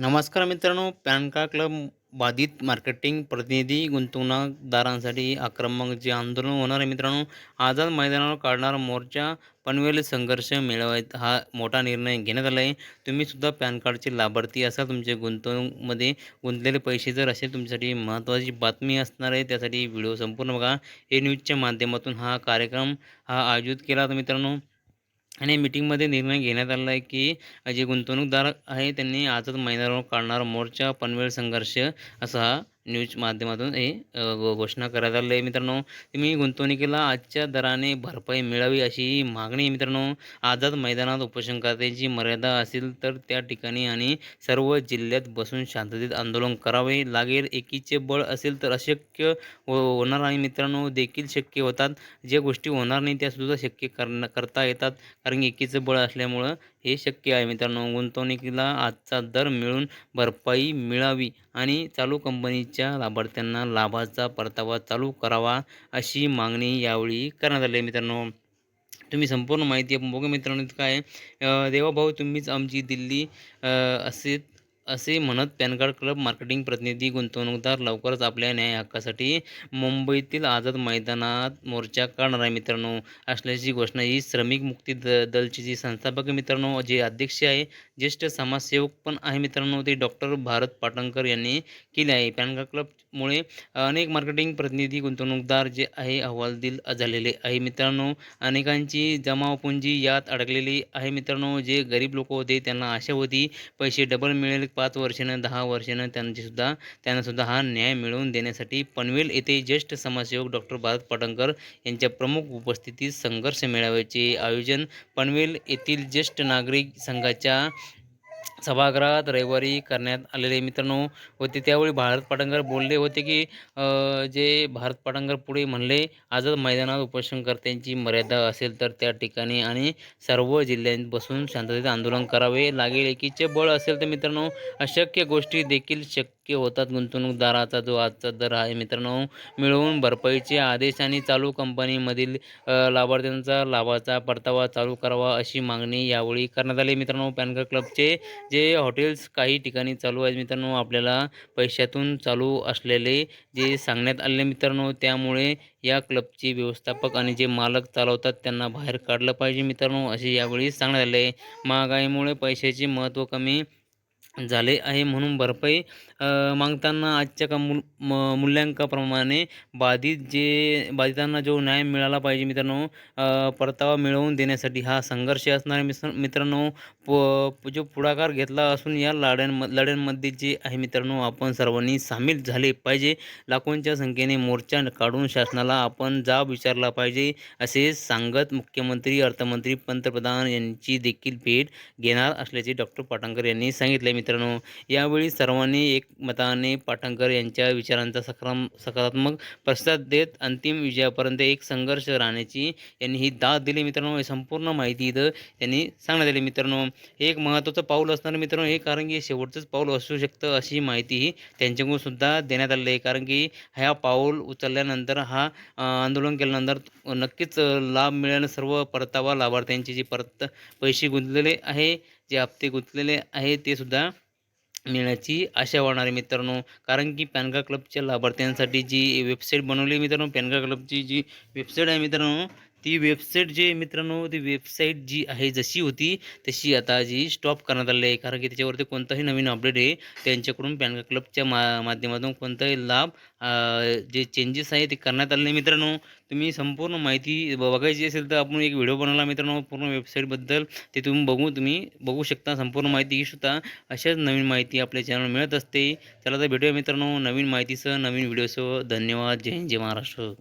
नमस्कार मित्रांनो pan card club बाधित मार्केटिंग प्रतिनिधी गुंतवणूकदारांसाठी आक्रमक जे आंदोलन होणार आहे मित्रांनो आझाद मैदानावर काढणारा मोर्चा पनवेल संघर्ष मिळवायचा हा मोठा निर्णय घेण्यात आला आहे. तुम्हीसुद्धा पॅन कार्डचे लाभार्थी असाल तुमचे गुंतवणूकमध्ये गुंतलेले पैसे जर असेल तुमच्यासाठी महत्त्वाची बातमी असणार आहे त्यासाठी व्हिडिओ संपूर्ण बघा. ए न्यूजच्या माध्यमातून हा कार्यक्रम हा आयोजित केला होता मित्रांनो. आणि मीटिंगमध्ये निर्णय घेण्यात आला आहे की जे गुंतवणूकदार आहे त्यांनी आजच मैदानावर काढणारा मोर्चा पनवेल संघर्ष असा न्यूज माध्यमातून हे घोषणा करण्यात आली आहे. मित्रांनो तुम्ही गुंतवणुकीला आजच्या दराने भरपाई मिळावी अशी मागणी मित्रांनो आझाद मैदानात उपोषणकर्त्यांची मर्यादा असेल तर त्या ठिकाणी आणि सर्व जिल्ह्यात बसून शांततेत आंदोलन करावे लागेल. एकीचे बळ असेल तर अशक्य हो, होणार आणि मित्रांनो देखील शक्य होतात. ज्या गोष्टी होणार नाही त्यासुद्धा शक्य करणं करता येतात. कारण एकीचं बळ असल्यामुळं हे शक्य आहे मित्रांनो. गुंतवणुकीला आजचा दर मिळून भरपाई मिळावी आणि चालू कंपनीच्या लाभार्थ्यांना लाभाचा परतावा चालू करावा अशी मागणी यावेळी करण्यात आली आहे मित्रांनो. तुम्ही संपूर्ण माहिती आपण बघू मित्रांनो काय देवाभाऊ तुम्हीच आमची दिल्ली असे असे म्हणत पॅन कार्ड क्लब मार्केटिंग प्रतिनिधी गुंतवणूकदार लवकरच आपल्या न्याय हक्कासाठी मुंबईतील आझाद मैदानात मोर्चा काढणार आहे मित्रांनो. असल्याची घोषणा ही श्रमिक मुक्ती द दलची जी संस्थापक मित्रांनो जे अध्यक्ष आहे ज्येष्ठ समाजसेवक पण आहे मित्रांनो ते डॉक्टर भारत पाटणकर यांनी केले आहे. पॅन कार्ड क्लबमुळे अनेक मार्केटिंग प्रतिनिधी गुंतवणूकदार जे आहे अहवालदिल झालेले आहे मित्रांनो. अनेकांची जमावपुंजी यात अडकलेली आहे मित्रांनो जे गरीब लोक होते त्यांना आशा होती पैसे डबल मिळेल पाच वर्षानं दहा वर्षानं त्यांचीसुद्धा त्यांनासुद्धा हा न्याय मिळवून देण्यासाठी पनवेल येथे ज्येष्ठ समाजसेवक डॉक्टर भारत पाटणकर यांच्या प्रमुख उपस्थितीत संघर्ष मेळाव्याचे आयोजन पनवेल येथील ज्येष्ठ नागरिक संघाच्या सभागृहात रविवारी करण्यात आलेले मित्रांनो होते. त्यावेळी भारत पाटणकर बोलले होते की जे भारत पाटणकर पुढे म्हणले आझाद मैदानात उपोषणकर्त्यांची मर्यादा असेल तर त्या ठिकाणी आणि सर्व जिल्ह्यांत बसून शांततेत आंदोलन करावे लागेल. एकीचे बळ असेल तर मित्रांनो अशक्य गोष्टी देखील शक्य होतात. गुंतवणूकदाराचा जो आजचा दर आहे मित्रांनो मिळवून भरपाईचे आदेश आणि चालू कंपनीमधील लाभार्थ्यांचा लाभाचा परतावा चालू करावा अशी मागणी यावेळी करण्यात आली. मित्रांनो पॅन कार्ड क्लबचे जे हॉटेल्स काही ठिकाणी चालू आहेत मित्रांनो आपल्याला पैशातून चालू असलेले जे सांगण्यात आले मित्रांनो त्यामुळे या क्लबचे व्यवस्थापक आणि जे मालक चालवतात त्यांना बाहेर काढलं पाहिजे मित्रांनो असे यावेळी सांगण्यात आले. महागाईमुळे पैशाचे महत्त्व कमी झाले आहे म्हणून भरपाई मागताना आजच्या का मूल म मूल्यांकाप्रमाणे बाधित जे बाधितांना जो न्याय मिळाला पाहिजे मित्रांनो परतावा मिळवून देण्यासाठी हा संघर्ष असणारे मित्र मित्रांनो प जो पुढाकार घेतला असून या लढ्यांम लढ्यांमध्ये जे आहे मित्रांनो आपण सर्वांनी सामील झाले पाहिजे. लाखोंच्या संख्येने मोर्चा काढून शासनाला आपण जाब विचारला पाहिजे असे सांगत मुख्यमंत्री अर्थमंत्री पंतप्रधान यांची देखील भेट घेणार असल्याचे डॉक्टर पाटणकर यांनी सांगितले. मित्रांनो यावेळी सर्वांनी एकमताने पाटणकर यांच्या विचारांचा सकाराम सकारात्मक प्रसाद देत अंतिम विजयापर्यंत एक संघर्ष राहण्याची यांनी ही दाद दिली मित्रांनो. ही संपूर्ण माहिती इथं त्यांनी सांगण्यात आली मित्रांनो. हे एक महत्त्वाचं पाऊल असणार मित्रांनो. हे कारण की शेवटचंच पाऊल असू शकतं अशी माहितीही त्यांच्याकडून सुद्धा देण्यात आलेली आहे. कारण की ह्या पाऊल उचलल्यानंतर हा आंदोलन केल्यानंतर नक्कीच लाभ मिळाला. सर्व परतावा लाभार्थ्यांचे जे परत पैसे गुंतलेले आहे जे हप्ते गुंतलेले आहे ते सुद्धा मिळण्याची आशा वाढणार आहे मित्रांनो. कारण की पॅन कार्ड क्लबच्या लाभार्थ्यांसाठी जी वेबसाईट बनवली आहे मित्रांनो पॅन कार्ड क्लबची जी वेबसाईट आहे मित्रांनो ती वेबसाईट जे मित्रांनो ती वेबसाईट जी आहे जशी होती तशी आता जी स्टॉप करण्यात आली आहे. कारण की त्याच्यावरती कोणताही नवीन अपडेट आहे त्यांच्याकडून पॅन कार्ड क्लबच्या मा माध्यमातून कोणताही लाभ जे चेंजेस आहे ते करण्यात आले मित्रांनो. तुम्ही संपूर्ण माहिती बघायची असेल तर आपण एक व्हिडिओ बनवला मित्रांनो पूर्ण वेबसाईटबद्दल ते तुम्ही बघू तुम्ही बघू शकता संपूर्ण माहिती घेऊ शकता. अशाच नवीन माहिती आपल्या चॅनल मिळत असते. चला तर भेटूया मित्रांनो नवीन माहितीसह नवीन व्हिडिओसह धन्यवाद. जय हिंद जय महाराष्ट्र.